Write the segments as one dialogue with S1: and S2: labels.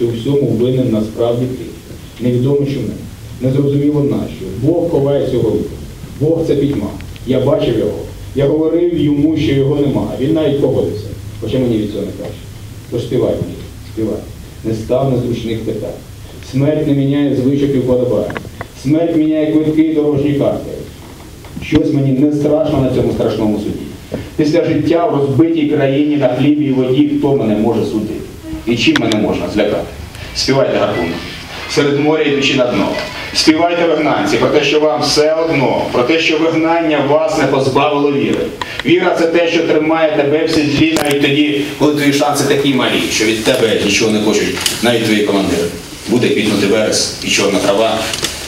S1: що у всьому винен насправді ти. Невідомо чому. Незрозуміло нащо. Бог ховає цього лиха. Бог це пітьма. Я бачив його. Я говорив йому, що його немає. Він навіть погодився. Хоча мені від цього не краще. Тож співай мені, співай. Не став незручних питань. Смерть не міняє звичок і вподобань. Смерть міняє квитки і дорожні карти. Щось мені не страшно на цьому страшному суді. Після життя в розбитій країні на хлібі і воді хто мене може судити? І чим мене можна злякати? Співайте гарпуни. Серед моря йдучи на дно. Співайте вигнанці про те, що вам все одно, про те, що вигнання вас не позбавило віри. Віра це те, що тримає тебе в сідлі навіть тоді, коли твої шанси такі малі, що від тебе нічого не хочуть, навіть твої командири. Буде квітнути верес і чорна трава.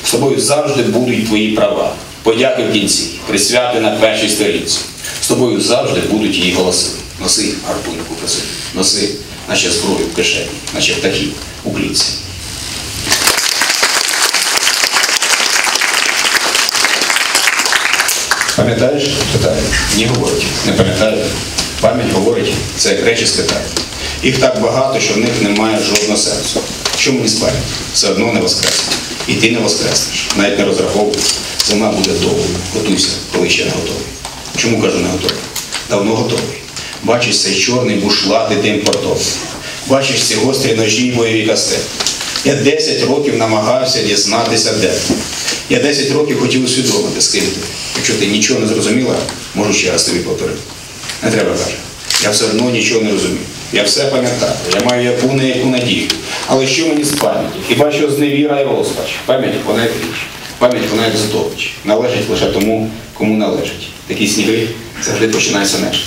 S1: З тобою завжди будуть твої права. Подяки в кінці, присвяти на першій сторінці. З тобою завжди будуть її голоси. Носи гарпунку красиву, носи, наче зброю в кишені, наче птахів у клітці. Пам'ятаєш? Питаю. Ні, говорить. Не пам'ятаю. Пам'ять говорить, це як речі з Китаю. Їх так багато, що в них немає жодного сенсу. Що мені пам'яті? Все одно не воскресне. І ти не воскреснеш. Навіть не розраховуй. Зима буде довгою. Готуйся, коли ще не готовий. Чому кажу не готовий? Давно готовий. Бачиш цей чорний бушлат і дим портовий. Бачиш ці гострі ножі і бойові кастети. Я 10 років намагався дізнатися, де. Я 10 років хотів усвідомити, з. Якщо ти нічого не зрозуміла, можу ще раз тобі повторити. Не треба каже. Я все одно нічого не розумію. Я все пам'ятаю, я маю яку не яку надію. Але що мені з пам'яті? Хіба що зневіра і розпач? Пам'ять вона як річ. Пам'ять вона як здобич. Належить лише тому, кому належить. Такі сніги завжди починаються нежить.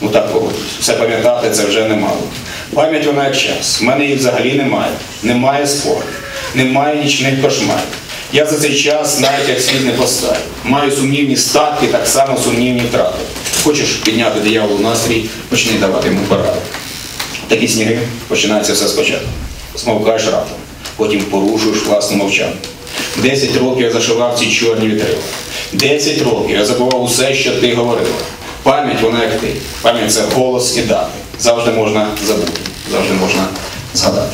S1: Ну так погоджуюсь. Все пам'ятати це вже немало. Пам'ять вона як час. У мене її взагалі немає. Немає спору, немає нічних кошмарів. Я за цей час навіть як слід не поставив. Маю сумнівні статки, так само сумнівні втрати. Хочеш підняти дияволу настрій, почни давати йому поради. Такі сніги починається все спочатку. Смовкаєш раптом, потім порушуєш власну мовчанку. Десять років я зашивав ці чорні вітрила. Десять років я забував усе, що ти говорила. Пам'ять вона як ти. Пам'ять це голос і дати. Завжди можна забути, завжди можна згадати.